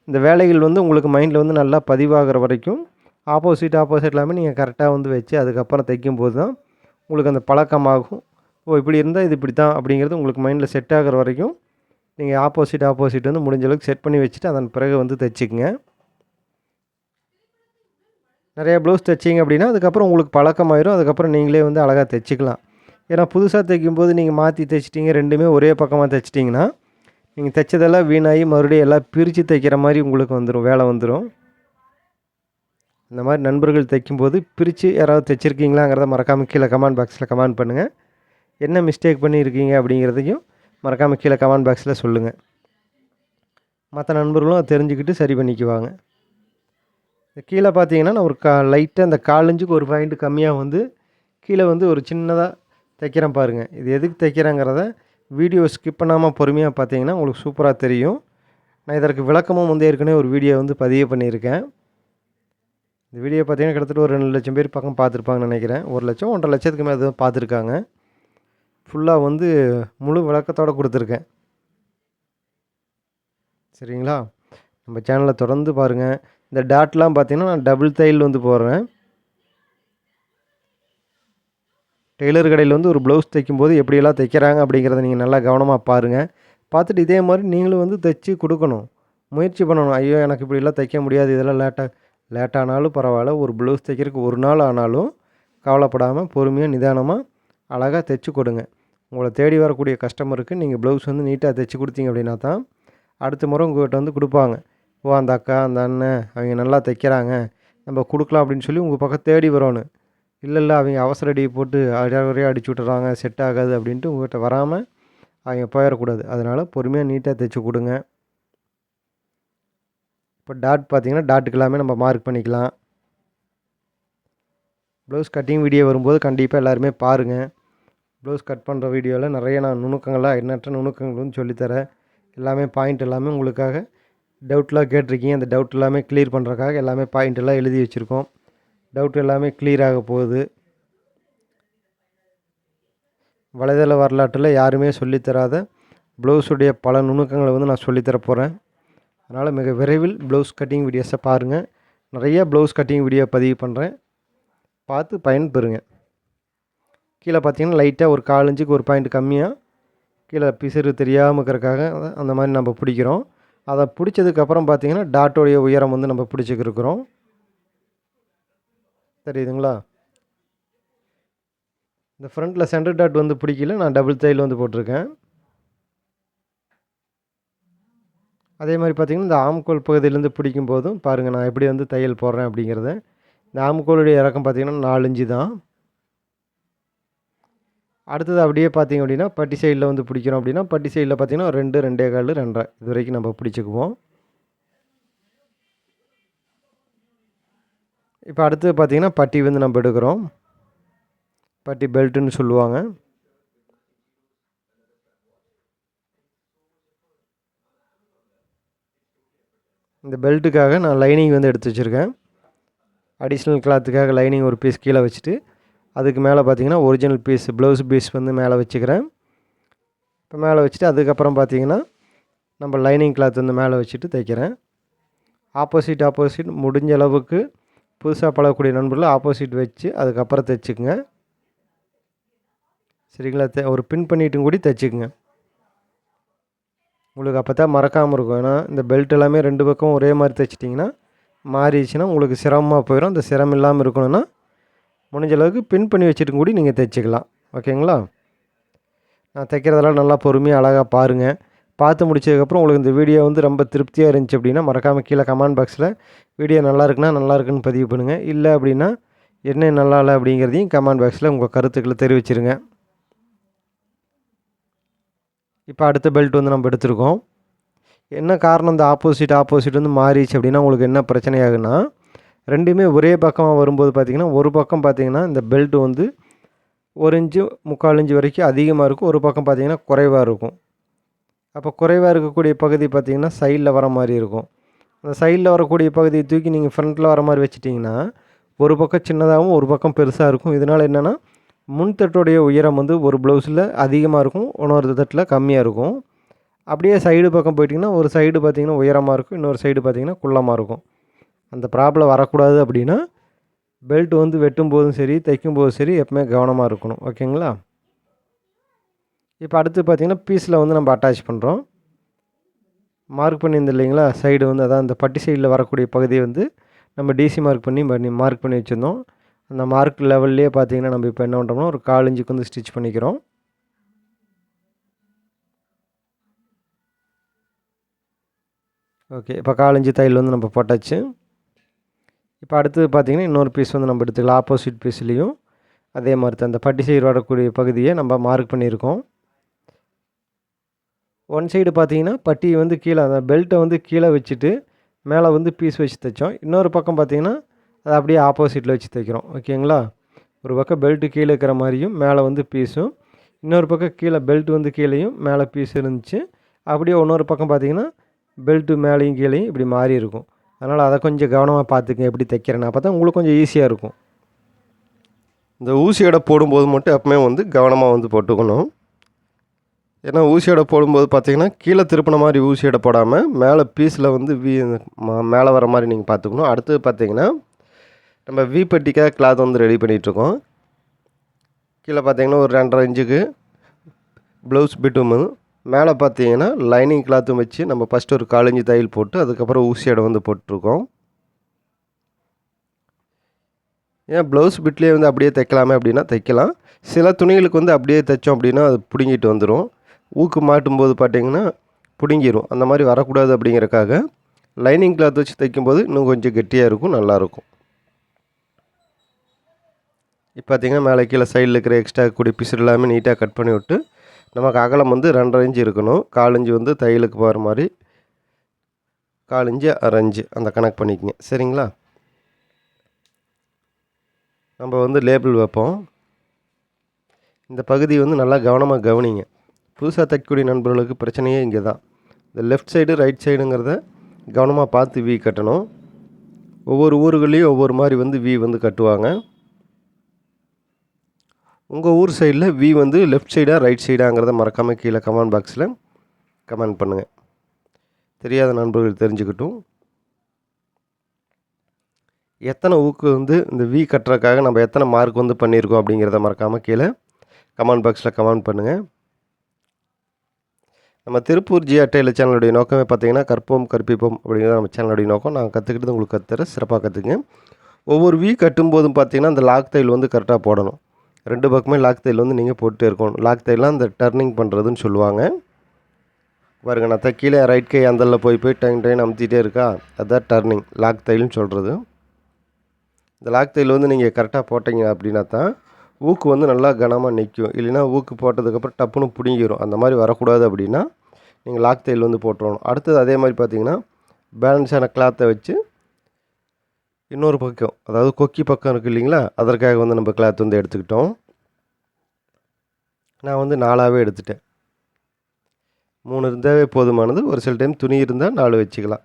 இந்த வேலைகள் வந்து உங்களுக்கு மைண்டில் வந்து நல்லா பதிவாகிற வரைக்கும் ஆப்போசிட் ஆப்போசிட் இல்லாமல் நீங்கள் கரெக்டாக வந்து வச்சு அதுக்கப்புறம் தைக்கும்போது தான் உங்களுக்கு அந்த பழக்கமாகும். ஓ இப்படி இருந்தால் இது இப்படி தான் அப்படிங்கிறது உங்களுக்கு மைண்டில் செட் ஆகிற வரைக்கும் நீங்கள் ஆப்போசிட் ஆப்போசிட் வந்து முடிஞ்ச அளவுக்கு செட் பண்ணி வச்சுட்டு அதன் பிறகு வந்து தைச்சிக்கங்க. நிறையா ப்ளவுஸ் தைச்சிங்க அப்படின்னா அதுக்கப்புறம் உங்களுக்கு பழக்கமாயிரும். அதுக்கப்புறம் நீங்களே வந்து அழகாக தைச்சிக்கலாம். ஏன்னா புதுசாக தைக்கும்போது நீங்கள் மாற்றி தைச்சிட்டிங்க ரெண்டுமே ஒரே பக்கமாக தைச்சிட்டிங்கன்னா நீங்கள் தைச்சதெல்லாம் வீணாகி மறுபடியும் எல்லாம் பிரித்து தைக்கிற மாதிரி உங்களுக்கு வந்துடும் வேலை வந்துடும் இந்த மாதிரி நண்பர்கள் தைக்கும்போது பிரித்து யாராவது தைச்சிருக்கீங்களாங்கிறத மறக்காமல் கீழே கமெண்ட் பாக்ஸில் கமெண்ட் பண்ணுங்கள் என்ன மிஸ்டேக் பண்ணியிருக்கீங்க அப்படிங்கிறதையும் மறக்காமல் கீழே கமெண்ட் பாக்ஸில் சொல்லுங்கள் மற்ற நண்பர்களும் அதை தெரிஞ்சுக்கிட்டு சரி பண்ணிக்குவாங்க. கீழே பார்த்தீங்கன்னா நான் ஒரு கா லைட்டாக அந்த காலஞ்சுக்கு ஒரு பாயிண்ட் கம்மியாக வந்து கீழே வந்து ஒரு சின்னதாக தைக்கிறேன் பாருங்கள் இது எதுக்கு தைக்கிறேங்கிறத வீடியோ ஸ்கிப் பண்ணாமல் பொறுமையாக பார்த்தீங்கன்னா உங்களுக்கு சூப்பராக தெரியும். நான் இதற்கு விளக்கமும் வந்து ஏற்கனவே ஒரு வீடியோ வந்து பதிவு பண்ணியிருக்கேன். இந்த வீடியோ பார்த்தீங்கன்னா கிட்டத்தட்ட ஒரு ரெண்டு லட்சம் பேர் பக்கம் பார்த்துருப்பாங்கன்னு நினைக்கிறேன். ஒரு லட்சம் ஒன்றரை லட்சத்துக்கு மேலே எதுவும் பார்த்துருக்காங்க. ஃபுல்லாக வந்து முழு விளக்கத்தோடு கொடுத்துருக்கேன். சரிங்களா? நம்ம சேனலை தொடர்ந்து பாருங்கள் இந்த டாட்லாம் பார்த்தீங்கன்னா நான் டபுள் தையல் வந்து போடுறேன். டெய்லர் கடையில் வந்து ஒரு ப்ளவுஸ் தைக்கும்போது எப்படியெல்லாம் தைக்கிறாங்க அப்படிங்கிறத நீங்கள் நல்லா கவனமாக பாருங்கள் பார்த்துட்டு இதே மாதிரி நீங்களும் வந்து தைச்சி கொடுக்கணும். முயற்சி பண்ணணும். ஐயோ எனக்கு இப்படிலாம் தைக்க முடியாது. இதெல்லாம் லேட்டாக லேட்டானாலும் பரவாயில்ல. ஒரு ப்ளவுஸ் தைக்கிறதுக்கு ஒரு நாள் ஆனாலும் கவலைப்படாமல் பொறுமையாக நிதானமாக அழகாக தைச்சி கொடுங்க. உங்களை தேடி வரக்கூடிய கஸ்டமருக்கு நீங்கள் ப்ளவுஸ் வந்து நீட்டாக தைச்சி கொடுத்தீங்க அப்படின்னா தான் அடுத்த முறை உங்கள்கிட்ட வந்து கொடுப்பாங்க. ஓ அந்த அக்கா அந்த அண்ணன் அவங்க நல்லா தைக்கிறாங்க. நம்ம கொடுக்கலாம் அப்படின்னு சொல்லி உங்கள் பக்கம் தேடி வரணும் இல்லை இல்லை அவங்க அவசர அடி போட்டு ஒரே அடிச்சு விட்டுறாங்க செட் ஆகாது அப்படின்ட்டு உங்கள்கிட்ட வராமல் அவங்க போயிடக்கூடாது. அதனால் பொறுமையாக நீட்டாக தைச்சி கொடுங்க. இப்போ டாட் பார்த்திங்கன்னா டாட்டுக்கு எல்லாமே நம்ம மார்க் பண்ணிக்கலாம். ப்ளவுஸ் கட்டிங் வீடியோ வரும்போது கண்டிப்பாக எல்லாருமே பாருங்கள் ப்ளவுஸ் கட் பண்ணுற வீடியோவில் நிறைய நான் நுணுக்கங்களாக எண்ணற்ற நுணுக்கங்கள் வந்து சொல்லித்தரேன். எல்லாமே பாயிண்ட் எல்லாமே உங்களுக்காக டவுட்லாம் கேட்டிருக்கீங்க. அந்த டவுட் எல்லாமே கிளியர் பண்ணுறக்காக எல்லாமே பாயிண்ட் எல்லாம் எழுதி வச்சுருக்கோம். டவுட் எல்லாமே கிளியராக ஆக போகுது. வலைதள வரலாற்றில் யாருமே சொல்லித்தராத ப்ளவுஸுடைய பல நுணுக்கங்களை வந்து நான் சொல்லித்தர போகிறேன் அதனால் மிக விரைவில் ப்ளவுஸ் கட்டிங் வீடியோஸை பாருங்கள் நிறைய ப்ளவுஸ் கட்டிங் வீடியோ பதிவு பண்ணுறேன் பார்த்து பயன்பெறுங்க கீழே பார்த்தீங்கன்னா லைட்டாக ஒரு கால் ஒரு பாயிண்ட் கம்மியாக கீழே பிசிறு தெரியாமல் இருக்கிறக்காக அந்த மாதிரி நம்ம பிடிக்கிறோம். அதை பிடிச்சதுக்கப்புறம் பார்த்திங்கன்னா டாட்டோடைய உயரம் வந்து நம்ம பிடிச்சிக்கிருக்கிறோம் தெரியுதுங்களா? இந்த ஃப்ரண்ட்டில் சென்டர் டாட் வந்து பிடிக்கல நான் டபுள் தையல் வந்து போட்டிருக்கேன். அதே மாதிரி பார்த்திங்கன்னா இந்த ஆம்கோல் பகுதியிலேருந்து பிடிக்கும் போதும் பாருங்கள் நான் எப்படி வந்து தையல் போடுறேன் அப்படிங்கிறத. இந்த ஆம்கோலுடைய இறக்கம் பார்த்திங்கன்னா நாலு தான். அடுத்தது அப்படியே பார்த்திங்க அப்படின்னா பட்டி சைடில் வந்து பிடிக்கிறோம் அப்படின்னா பட்டி சைடில் பார்த்திங்கன்னா ரெண்டு ரெண்டே கால் ரெண்டரை. இது வரைக்கும் நம்ம பிடிச்சிக்குவோம். இப்போ அடுத்து பார்த்திங்கன்னா பட்டி வந்து நம்ம எடுக்கிறோம். பட்டி பெல்ட்டுன்னு சொல்லுவாங்க. இந்த பெல்ட்டுக்காக நான் லைனிங் வந்து எடுத்து வச்சுருக்கேன். அடிஷ்னல் கிளாத்துக்காக லைனிங் ஒரு பீஸ் கீழே வச்சுட்டு அதுக்கு மேலே பார்த்திங்கன்னா ஒரிஜினல் பீஸ் ப்ளவுஸ் பீஸ் வந்து மேலே வச்சுக்கிறேன். இப்போ மேலே வச்சுட்டு அதுக்கப்புறம் பார்த்திங்கன்னா நம்ம லைனிங் கிளாத் வந்து மேலே வச்சுட்டு தைக்கிறேன். ஆப்போசிட் ஆப்போசிட் முடிஞ்ச அளவுக்கு புதுசாக பழகக்கூடிய நண்பர்கள் ஆப்போசிட் வச்சு அதுக்கப்புறம் தைச்சிக்குங்க. சரிங்களா? த ஒரு பின் பண்ணிட்டும் கூடி தைச்சிக்குங்க. உங்களுக்கு அப்போ தான் மறக்காமல் இருக்கும். ஏன்னா இந்த பெல்ட் எல்லாமே ரெண்டு பக்கம் ஒரே மாதிரி தைச்சிட்டிங்கன்னா மாறிடுச்சுன்னா உங்களுக்கு சிரமமாக போயிடும் அந்த சிரமம் இல்லாமல் இருக்கணும்னா முடிஞ்ச அளவுக்கு பின் பண்ணி வச்சுட்டு கூடி நீங்கள் தைச்சிக்கலாம். ஓகேங்களா? நான் தைக்கிறதெல்லாம் நல்லா பொறுமையாக அழகாக பாருங்கள் பார்த்து முடிச்சதுக்கப்புறம் உங்களுக்கு இந்த வீடியோ வந்து ரொம்ப திருப்தியாக இருந்துச்சு அப்படின்னா மறக்காமல் கீழே கமெண்ட் பாக்ஸில் வீடியோ நல்லா இருக்குன்னா நல்லா இருக்குன்னு பதிவு பண்ணுங்கள் இல்லை அப்படின்னா என்ன நல்லா இல்லை அப்படிங்கிறதையும் கமெண்ட் பாக்ஸில் உங்கள் கருத்துக்களை தெரிவிச்சிருங்க. இப்போ அடுத்த பெல்ட் வந்து நம்ம எடுத்திருக்கோம். என்ன காரணம் இந்த ஆப்போசிட் ஆப்போசிட் வந்து மாறிடுச்சு அப்படின்னா உங்களுக்கு என்ன பிரச்சனையாகுன்னா ரெண்டுமே ஒரே பக்கமாக வரும்போது பார்த்திங்கன்னா ஒரு பக்கம் பார்த்திங்கன்னா இந்த பெல்ட் வந்து ஒரு இன்ச்சு முக்கால் இன்ச்சு வரைக்கும் அதிகமாக இருக்கும். ஒரு பக்கம் பார்த்திங்கன்னா குறைவாக இருக்கும். அப்போ குறைவாக இருக்கக்கூடிய பகுதி பார்த்திங்கன்னா சைடில் வர மாதிரி இருக்கும். அந்த சைடில் வரக்கூடிய பகுதியை தூக்கி நீங்கள் ஃப்ரண்ட்டில் வர மாதிரி வச்சிட்டிங்கன்னா ஒரு பக்கம் சின்னதாகவும் ஒரு பக்கம் பெருசாக இருக்கும். இதனால் என்னென்னா முன்தட்டுடைய உயரம் வந்து ஒரு ப்ளவுஸில் அதிகமாக இருக்கும் இன்னொரு தட்டில் கம்மியாக இருக்கும். அப்படியே சைடு பக்கம் போயிட்டிங்கன்னா ஒரு சைடு பார்த்திங்கன்னா உயரமாக இருக்கும் இன்னொரு சைடு பார்த்திங்கன்னா குள்ளமாக இருக்கும். அந்த ப்ராப்ளம் வரக்கூடாது அப்படின்னா பெல்ட் வந்து வெட்டும் போதும் சரி தைக்கும் போதும் சரி எப்பவுமே கவனமாக இருக்கணும். ஓகேங்களா? இப்போ அடுத்து பார்த்திங்கன்னா பீஸில் வந்து நம்ம அட்டாச் பண்ணுறோம் மார்க் பண்ணியிருந்தோம் இல்லைங்களா? சைடு வந்து அதான் இந்த பட்டி சைடில் வரக்கூடிய பகுதியை வந்து நம்ம டிசி மார்க் பண்ணி பண்ணி மார்க் பண்ணி வச்சுருந்தோம். அந்த மார்க் லெவல்லையே பார்த்தீங்கன்னா நம்ம இப்போ என்ன பண்ணுறோம்னா ஒரு காலஞ்சுக்கு வந்து ஸ்டிச் பண்ணிக்கிறோம். ஓகே இப்போ காலஞ்சி தையல் வந்து நம்ம போட்டாச்சு. இப்போ அடுத்தது பார்த்திங்கன்னா இன்னொரு பீஸ் வந்து நம்ம எடுத்துக்கலாம். ஆப்போசிட் பீஸ்லேயும் அதே மாதிரி தான். அந்த பட்டி சைடு வரக்கூடிய பகுதியை நம்ம மார்க் பண்ணியிருக்கோம். ஒன் சைடு பார்த்தீங்கன்னா பட்டி வந்து கீழே அந்த பெல்ட்டை வந்து கீழே வச்சுட்டு மேலே வந்து பீஸ் வச்சு தைச்சோம். இன்னொரு பக்கம் பார்த்தீங்கன்னா அதை அப்படியே ஆப்போசிட்டில் வச்சு தைக்கிறோம். ஓகேங்களா ஒரு பக்கம் பெல்ட்டு கீழே இருக்கிற மாதிரியும் மேலே வந்து பீஸும் இன்னொரு பக்கம் கீழே பெல்ட் வந்து கீழேயும் மேலே பீஸ் இருந்துச்சு. அப்படியே இன்னொரு பக்கம் பார்த்தீங்கன்னா பெல்ட்டு மேலேயும் கீழேயும் இப்படி மாறி இருக்கும். அதனால் அதை கொஞ்சம் கவனமாக பார்த்துக்கங்க எப்படி தைக்கிறேன்னு. அப்போ தான் உங்களுக்கு கொஞ்சம் ஈஸியாக இருக்கும். இந்த ஊசியோட போடும்போது மட்டும் எப்பவுமே வந்து கவனமாக வந்து போட்டுக்கணும். ஏன்னா ஊசியோட போடும்போது பார்த்தீங்கன்னா கீழே திருப்பின மாதிரி ஊசியோட போடாமல் மேலே பீஸில் வந்து வி மேலே வர மாதிரி நீங்கள் பார்த்துக்கணும் அடுத்தது பார்த்தீங்கன்னா நம்ம வி பட்டிக்காக கிளாத் வந்து ரெடி பண்ணிகிட்ருக்கோம் கீழே பார்த்தீங்கன்னா ஒரு ரெண்டரை இன்ச்சுக்கு ப்ளவுஸ் பிட்டும் மேலே பார்த்தீங்கன்னா லைனிங் கிளாத்தும் வச்சு நம்ம ஃபஸ்ட்டு ஒரு காலஞ்சி தையல் போட்டு அதுக்கப்புறம் ஊசியோட வந்து போட்டிருக்கோம். ஏன் ப்ளவுஸ் பிட்லேயே வந்து அப்படியே தைக்கலாமே அப்படின்னா தைக்கலாம். சில துணிகளுக்கு வந்து அப்படியே தைச்சோம் அப்படின்னா அது பிடுங்கிட்டு வந்துடும் ஊக்கு மாட்டும்போது பார்த்தீங்கன்னா பிடுங்கிடும் அந்த மாதிரி வரக்கூடாது அப்படிங்கிறக்காக லைனிங் கிளாத் வச்சு தைக்கும்போது இன்னும் கொஞ்சம் கெட்டியாக இருக்கும் நல்லாயிருக்கும் இப்போ பார்த்தீங்கன்னா மேலே கீழே சைடில் இருக்கிற எக்ஸ்ட்ரா கூடிய பீஸ் எல்லாமே நீட்டாக கட் பண்ணி விட்டு நமக்கு அகலம் வந்து ரெண்டரை இன்ச்சு இருக்கணும். காலஞ்சு வந்து தையலுக்கு போகிற மாதிரி காலஞ்சு அரைஞ்சு அந்த கணக்கு பண்ணிக்கங்க. சரிங்களா? நம்ம வந்து லேபிள் வைப்போம். இந்த பகுதி வந்து நல்லா கவனமாக கவனிங்க. புதுசாக தைக்கக்கூடிய நண்பர்களுக்கு பிரச்சனையே இங்கே தான் இந்த லெஃப்ட் சைடு ரைட் சைடுங்கிறத கவனமாக பார்த்து வி கட்டணும். ஒவ்வொரு ஊர்களையும் ஒவ்வொரு மாதிரி வந்து வி வந்து கட்டுவாங்க. உங்கள் ஊர் சைடில் வி வந்து லெஃப்ட் சைடாக ரைட் சைடாங்கிறத மறக்காமல் கீழே கமெண்ட் பாக்ஸில் கமெண்ட் பண்ணுங்கள் தெரியாத நண்பர்கள் தெரிஞ்சுக்கிட்டும். எத்தனை ஊக்கு வந்து இந்த வி கட்டுறதுக்காக நம்ம எத்தனை மார்க் வந்து பண்ணியிருக்கோம் அப்படிங்கிறத மறக்காமல் கீழே கமெண்ட் பாக்ஸில் கமெண்ட் பண்ணுங்கள் நம்ம திருப்பூர் ஜி அட்டையில் சேனலுடைய நோக்கமே பார்த்தீங்கன்னா கற்போம் கற்பிப்போம் அப்படிங்கிறது நம்ம சேனலுடைய நோக்கம். நான் கற்றுக்கிட்டு உங்களுக்கு கற்றுற சிறப்பாக கற்றுக்குங்க ஒவ்வொரு வீ கட்டும்போதும் பார்த்தீங்கன்னா அந்த லாக் தைல் வந்து கரெக்டாக போடணும். ரெண்டு பக்கமே லாக் தைல் வந்து நீங்கள் போட்டுட்டே இருக்கணும். லாக் தைலாம் அந்த டர்னிங் பண்ணுறதுன்னு சொல்லுவாங்க. பாருங்க நான் தக்கீழே ரைட் கை அந்தலில் போய் போய் டைம் டைம் அமுத்திட்டே இருக்கா? அதுதான் டர்னிங் லாக் தைல்னு சொல்கிறது இந்த லாக் தைல் வந்து நீங்கள் கரெக்டாக போட்டீங்க அப்படின்னா தான் ஊக்கு வந்து நல்லா கனமாக நிற்கும் இல்லைன்னா ஊக்கு போட்டதுக்கப்புறம் டப்புன்னு பிடுங்கிடும் அந்த மாதிரி வரக்கூடாது அப்படின்னா நீங்கள் லாக் தையல் வந்து போட்டுருணும் அடுத்தது அதே மாதிரி பார்த்தீங்கன்னா பேலன்ஸான கிளாத்தை வச்சு இன்னொரு பக்கம் அதாவது கொக்கி பக்கம் இருக்குது இல்லைங்களா? அதற்காக வந்து நம்ம கிளாத் வந்து எடுத்துக்கிட்டோம். நான் வந்து நாலாகவே எடுத்துட்டேன். மூணு இருந்தாவே போதுமானது. ஒரு சில டைம் துணி இருந்தால் நாலு வச்சுக்கலாம்.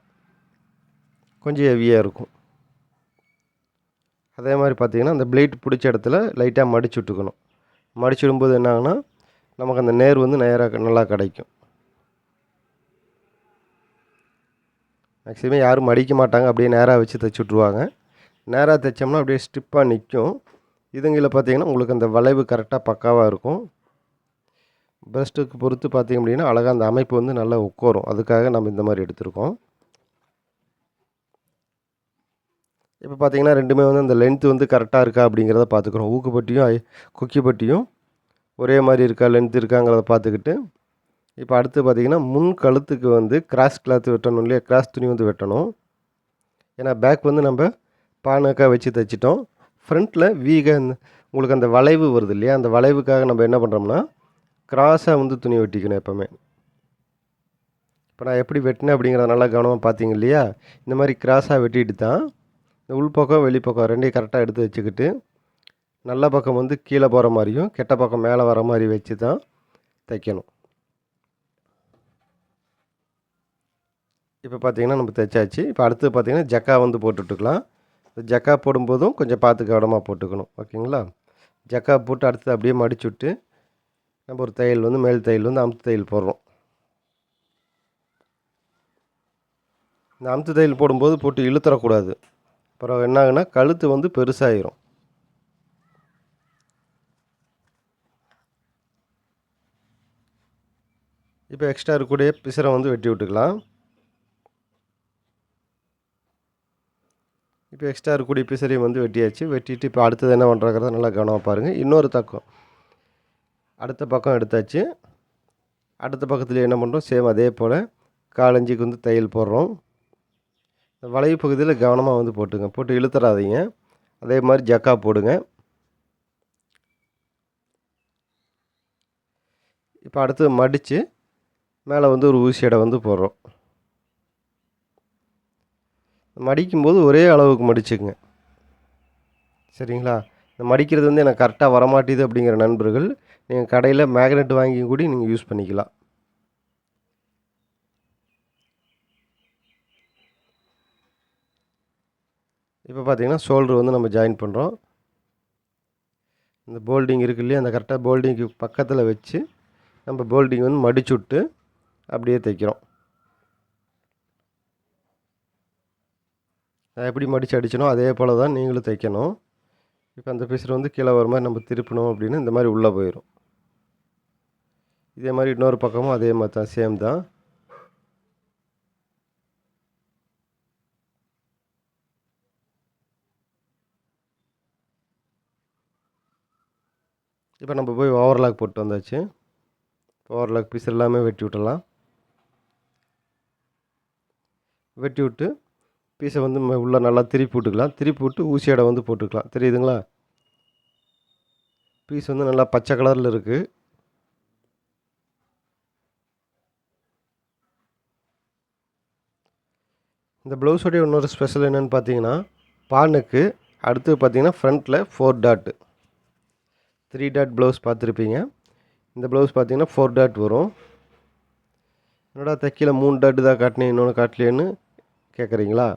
கொஞ்சம் ஹெவியாக இருக்கும். அதே மாதிரி பார்த்திங்கன்னா அந்த பிளேட் பிடிச்ச இடத்துல லைட்டாக மடிச்சு விட்டுக்கணும். மடிச்சு விடும்போது என்னாகன்னா நமக்கு அந்த நேர் வந்து நேராக நல்லா கிடைக்கும். மேக்ஸிமம் யாரும் மடிக்க மாட்டாங்க அப்படியே நேராக வச்சு தைச்சி விட்ருவாங்க நேராக தைச்சோம்னா அப்படியே ஸ்டிப்பாக நிற்கும் இதுங்களில் பார்த்தீங்கன்னா உங்களுக்கு அந்த வளைவு கரெக்டாக பக்காவாக இருக்கும். பிரஸ்ட்டுக்கு பொறுத்து பார்த்திங்க அப்படின்னா அழகாக அந்த அமைப்பு வந்து நல்லா உட்காரும். அதுக்காக நம்ம இந்த மாதிரி எடுத்திருக்கோம். இப்போ பார்த்தீங்கன்னா ரெண்டுமே வந்து அந்த லென்த்து வந்து கரெக்டாக இருக்கா அப்படிங்கிறத பார்த்துக்குறோம். ஊக்குப்பட்டியும் குக்கிப்பட்டியும் ஒரே மாதிரி இருக்கா லென்த் இருக்காங்கிறத பார்த்துக்கிட்டு இப்போ அடுத்து பார்த்திங்கன்னா முன் கழுத்துக்கு வந்து கிராஸ் கிளாத் வெட்டணும் இல்லையா? கிராஸ் துணி வந்து வெட்டணும். ஏன்னா பேக் வந்து நம்ம பானக்காக வச்சு தைச்சிட்டோம். ஃப்ரண்ட்டில் வீக உங்களுக்கு அந்த வளைவு வருது இல்லையா? அந்த வளைவுக்காக நம்ம என்ன பண்ணுறோம்னா கிராஸாக வந்து துணி வெட்டிக்கணும் எப்போவுமே. இப்போ நான் எப்படி வெட்டினேன் அப்படிங்கிறத நல்லா கவனமாக பார்த்தீங்க இல்லையா? இந்த மாதிரி கிராஸாக வெட்டிட்டு தான் இந்த உள்பக்கம் வெளிப்பக்கம் ரெண்டையும் கரெக்டாக எடுத்து வச்சுக்கிட்டு நல்ல பக்கம் வந்து கீழே போகிற மாதிரியும் கெட்ட பக்கம் மேலே வர மாதிரி வச்சு தான் தைக்கணும். இப்போ பார்த்தீங்கன்னா நம்ம தைச்சாச்சு. இப்போ அடுத்து பார்த்தீங்கன்னா ஜக்கா வந்து போட்டுட்டுக்கலாம் ஜக்கா போடும்போதும் கொஞ்சம் பார்த்து கவனமாக போட்டுக்கணும். ஓகேங்களா? ஜக்கா போட்டு அடுத்து அப்படியே மடிச்சு விட்டு நம்ம ஒரு தையல் வந்து மேல் தையல் வந்து அமுத்து தையல் போடுறோம். இந்த அமுத்து தையல் போடும்போது போட்டு இழுத்துறக்கூடாது. அப்புறம் என்ன ஆகுனா கழுத்து வந்து பெருசாகிரும் இப்போ எக்ஸ்ட்ரா இருக்கக்கூடிய பிசரை வந்து வெட்டி விட்டுக்கலாம். இப்போ எக்ஸ்ட்ரா இருக்கக்கூடிய பிசரையும் வந்து வெட்டியாச்சு. வெட்டிட்டு இப்போ அடுத்தது என்ன பண்ணுறாங்கிறத நல்லா கவனமாக பாருங்கள் இன்னொரு தக்கம். அடுத்த பக்கம் எடுத்தாச்சு. அடுத்த பக்கத்தில் என்ன பண்ணுறோம் சேம் அதே போல். காலஞ்சிக்கு வந்து தையல் போடுறோம். வளைவு பகுதியில் கவனமாக வந்து போட்டுங்க. போட்டு இழுத்துறாதீங்க. அதே மாதிரி ஜக்கா போடுங்க. இப்போ அடுத்து மடித்து மேலே வந்து ஒரு ஊசியடை வந்து போடுறோம். மடிக்கும்போது ஒரே அளவுக்கு மடிச்சுக்குங்க. சரிங்களா? இந்த மடிக்கிறது வந்து எனக்கு கரெக்டாக வரமாட்டேது அப்படிங்கிற நண்பர்கள் நீங்கள் கடையில் மேக்னெட் வாங்கி கூட நீங்கள் யூஸ் பண்ணிக்கலாம். இப்போ பார்த்தீங்கன்னா ஷோல்டர் வந்து நம்ம ஜாயின் பண்ணுறோம் இந்த போல்டிங் இருக்கு இல்லையா? அந்த கரெக்டாக போல்டிங்க்கு பக்கத்தில் வச்சு நம்ம போல்டிங் வந்து மடிச்சு விட்டு அப்படியே தைக்கிறோம். அதை எப்படி மடித்து அடிச்சனோ அதே போல் தான் நீங்களும் தைக்கணும். இப்போ அந்த பீஸில் வந்து கீழே வர மாதிரி நம்ம திருப்பணும் அப்படின்னு இந்த மாதிரி உள்ளே போயிடும் இதே மாதிரி இன்னொரு பக்கமும் அதே மாதிரி தான் சேம் தான். இப்போ நம்ம போய் ஓவர்லாக் போட்டு வந்தாச்சு. ஓவர்லாக் பீஸ் எல்லாமே வெட்டி விட்டுடலாம். வெட்டி விட்டு பீஸை வந்து ம- நல்லா திருப்பி விட்டுக்கலாம். திருப்பி விட்டு ஊசியடை வந்து போட்டுக்கலாம். தெரியுதுங்களா? பீஸ் வந்து நல்லா பச்சை கலரில் இருக்குது இந்த ப்ளவுஸோடைய இன்னொரு ஸ்பெஷல் என்னென்னு பார்த்தீங்கன்னா பானுக்கு அடுத்து பார்த்தீங்கன்னா ஃப்ரண்ட்டில் four dot three dot blouse பார்த்துருப்பீங்க. இந்த ப்ளவுஸ் பார்த்தீங்கன்னா ஃபோர் டாட் வரும். என்னடா தைக்கில மூணு டாட்டு தான் காட்டினேன் இன்னொன்று காட்டலேன்னு கேட்குறீங்களா?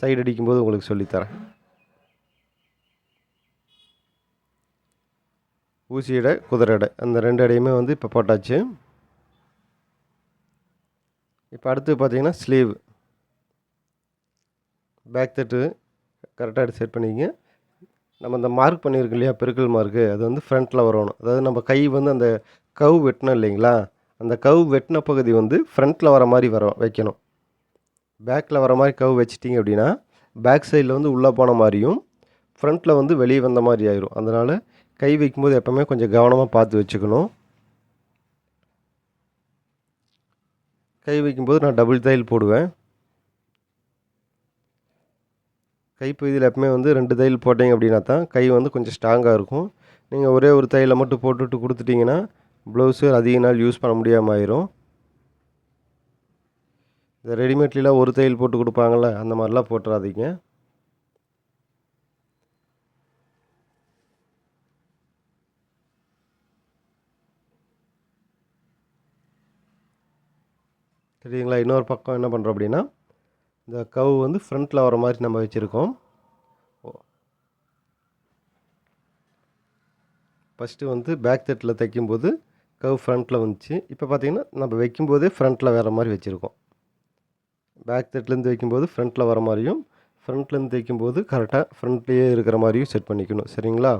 சைடு அடிக்கும்போது உங்களுக்கு சொல்லித்தரேன். ஊசி எடை குதிரை எடை அந்த ரெண்டு இடையுமே வந்து இப்போ போட்டாச்சு. இப்போ அடுத்து பார்த்தீங்கன்னா ஸ்லீவ் பேக் தட்டு கரெக்டாக செட் பண்ணிக்கங்க. நம்ம இந்த மார்க் பண்ணியிருக்கோம் இல்லையா பெருக்கல் மார்க்கு அது வந்து ஃப்ரண்ட்டில் வரணும். அதாவது நம்ம கை வந்து அந்த கவ் வெட்டினோம் இல்லைங்களா அந்த கவ் வெட்டின பகுதி வந்து ஃப்ரண்ட்டில் வர மாதிரி வர வைக்கணும். பேக்கில் வர மாதிரி கவ் வச்சிட்டிங்க அப்படின்னா பேக் சைடில் வந்து உள்ளே போன மாதிரியும் ஃப்ரண்ட்டில் வந்து வெளியே வந்த மாதிரி ஆயிரும். அதனால் கை வைக்கும்போது எப்போவுமே கொஞ்சம் கவனமாக பார்த்து வச்சுக்கணும். கை வைக்கும்போது நான் டபுள் தையல் போடுவேன். கைப்பகுதியில் எப்பவுமே வந்து ரெண்டு தையல் போட்டீங்க அப்படின்னா தான் கை வந்து கொஞ்சம் ஸ்ட்ராங்காக இருக்கும். நீங்கள் ஒரே ஒரு தையலை மட்டும் போட்டுட்டு கொடுத்துட்டிங்கன்னா ப்ளவுஸு அதிக நாள் யூஸ் பண்ண முடியாமல் ஆயிரும். இந்த ரெடிமேட்லாம் ஒரு தையல் போட்டு கொடுப்பாங்கள்ல அந்த மாதிரிலாம் போட்டுறாதீங்க. சரிங்களா இன்னொரு பக்கம் என்ன பண்ணுறோம் அப்படின்னா இந்த கவு வந்து ஃப்ரண்ட்டில் வர மாதிரி நம்ம வச்சுருக்கோம். ஃபஸ்ட்டு வந்து பேக் தட்டில் தைக்கும்போது கவ் ஃப்ரண்ட்டில் வந்துச்சு. இப்போ பார்த்திங்கன்னா நம்ம வைக்கும்போதே ஃப்ரண்ட்டில் வேறு மாதிரி வச்சுருக்கோம். பேக் தட்லேருந்து வைக்கும்போது ஃப்ரண்ட்டில் வர மாதிரியும் ஃப்ரண்ட்லேருந்து தைக்கும்போது கரெக்டாக ஃப்ரண்ட்லேயே இருக்கிற மாதிரியும் செட் பண்ணிக்கணும். சரிங்களா?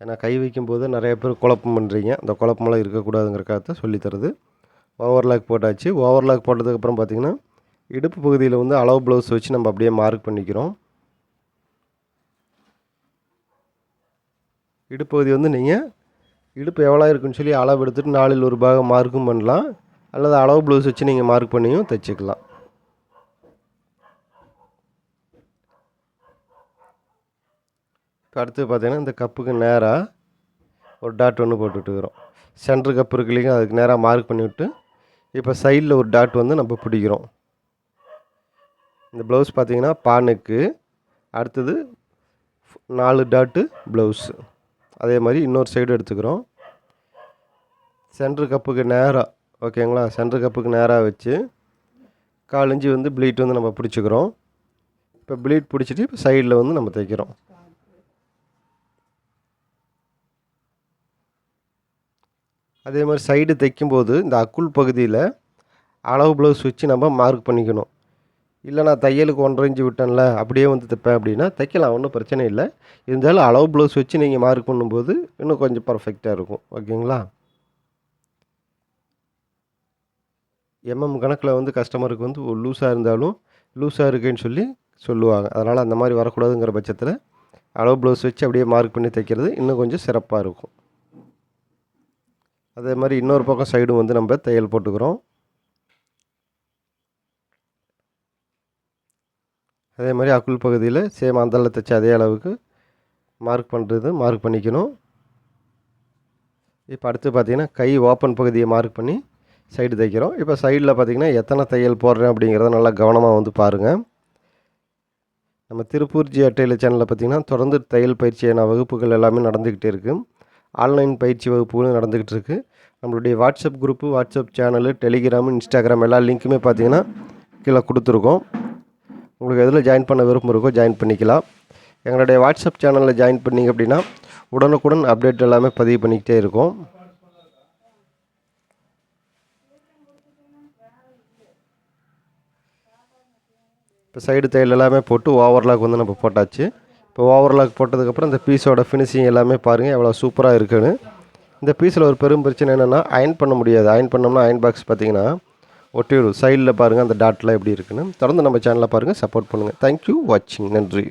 ஏன்னா கை வைக்கும்போது நிறைய பேர் குழப்பம் பண்ணுறீங்க அந்த குழப்பமெல்லாம் இருக்கக்கூடாதுங்கிறக்காக சொல்லித்தரது. ஓவர்லாக் போட்டாச்சு. ஓவர்லாக் போட்டதுக்கப்புறம் பார்த்திங்கன்னா இடுப்பு பகுதியில் வந்து அளவு ப்ளவுஸ் வச்சு நம்ம அப்படியே மார்க் பண்ணிக்கிறோம். இடுப்பகுதி வந்து நீங்கள் இடுப்பு எவ்வளோ இருக்குன்னு சொல்லி அளவு எடுத்துகிட்டு நாலில் ஒரு பாகம் மார்க்கும் பண்ணலாம். அல்லது அளவு ப்ளவுஸ் வச்சு நீங்கள் மார்க் பண்ணியும் தைச்சிக்கலாம். இப்போ அடுத்து பார்த்தீங்கன்னா இந்த கப்புக்கு நேராக ஒரு டாட் ஒன்று போட்டுட்டுக்கிறோம் சென்ட்ரு கப்பு இருக்கு இல்லைங்க அதுக்கு நேராக மார்க் பண்ணிவிட்டு இப்போ சைடில் ஒரு டாட் வந்து நம்ம பிடிக்கிறோம். இந்த ப்ளவுஸ் பார்த்தீங்கன்னா பானுக்கு. அடுத்தது நாலு டாட்டு ப்ளவுஸு. அதே மாதிரி இன்னொரு சைடு எடுத்துக்கிறோம். சென்ட்ரு கப்புக்கு நேராக ஓகேங்களா? சென்ட்ரு கப்புக்கு நேராக வச்சு காலஞ்சி வந்து ப்ளீட் வந்து நம்ம பிடிச்சிக்கிறோம். இப்போ ப்ளீட் பிடிச்சிட்டு இப்போ சைடில் வந்து நம்ம தைக்கிறோம் அதே மாதிரி சைடு தைக்கும்போது இந்த அக்குள் பகுதியில் அளவு ப்ளவுஸ் வச்சு நம்ம மார்க் பண்ணிக்கணும். இல்லை நான் தையலுக்கு ஒன்றரை இன்ச்சு விட்டேன்ல அப்படியே வந்து தைப்பேன் அப்படின்னா தைக்கலாம் ஒன்றும் பிரச்சனை இல்லை. இருந்தாலும் அளவு ப்ளவுஸ் வச்சு நீங்கள் மார்க் பண்ணும்போது இன்னும் கொஞ்சம் பர்ஃபெக்டாக இருக்கும். ஓகேங்களா? எம்எம் கணக்கில் வந்து கஸ்டமருக்கு வந்து லூஸாக இருந்தாலும் லூஸாக இருக்குன்னு சொல்லி சொல்லுவாங்க. அதனால் அந்த மாதிரி வரக்கூடாதுங்கிற பட்சத்தில் அளவு ப்ளவுஸ் வச்சு அப்படியே மார்க் பண்ணி தைக்கிறது இன்னும் கொஞ்சம் சிறப்பாக இருக்கும். அதே மாதிரி இன்னொரு பக்கம் சைடும் வந்து நம்ம தையல் போட்டுக்கிறோம். அதே மாதிரி அக்குள் பகுதியில் சேம் அந்தளவு தைச்ச அதே அளவுக்கு மார்க் பண்ணுறது மார்க் பண்ணிக்கணும். இப்போ அடுத்து பார்த்திங்கன்னா கை ஓப்பன் பகுதியை மார்க் பண்ணி சைடு தைக்கிறோம். இப்போ சைடில் பார்த்திங்கன்னா எத்தனை தையல் போடுறேன் அப்படிங்கிறத நல்லா கவனமாக வந்து பாருங்கள் நம்ம திருப்பூர் ஜி அட்டையில் சேனலில் பார்த்திங்கன்னா தொடர்ந்து தையல் பயிற்சியான வகுப்புகள் எல்லாமே நடந்துக்கிட்டே இருக்குது ஆன்லைன் பயிற்சி வகுப்புகளும் நடந்துக்கிட்டு இருக்குது நம்மளுடைய WhatsApp group WhatsApp channel Telegram Instagram எல்லா லிங்க்குமே பார்த்திங்கன்னா கீழே கொடுத்துருக்கோம். உங்களுக்கு எதில் ஜாயின் பண்ண விருப்பம் இருக்கோ ஜாயின் பண்ணிக்கலாம். எங்களுடைய வாட்ஸ்அப் சேனலில் ஜாயின் பண்ணிங்க அப்படின்னா உடனுக்குடன் அப்டேட் எல்லாமே பதிவு பண்ணிக்கிட்டே இருக்கும். இப்போ சைடு தையல் எல்லாமே போட்டு ஓவர்லாக் வந்து நம்ம போட்டாச்சு. இப்போ ஓவர்லாக் போட்டதுக்கப்புறம் இந்த பீஸோட ஃபினிஷிங் எல்லாமே பாருங்கள் எவ்வளோ சூப்பராக இருக்குன்னு. இந்த பீஸில் ஒரு பெரும் பிரச்சனை என்னென்னா அயன் பண்ண முடியாது. அயன் பண்ணோம்னா அயன் பாக்ஸ் பார்த்தீங்கன்னா ஒட்டி சைடில் பாருங்கள் அந்த டாட்லாம் எப்படி இருக்குன்னு. தொடர்ந்து நம்ம சேனலில் பாருங்கள் சப்போர்ட் பண்ணுங்கள் தேங்க்யூ வாட்சிங் நன்றி.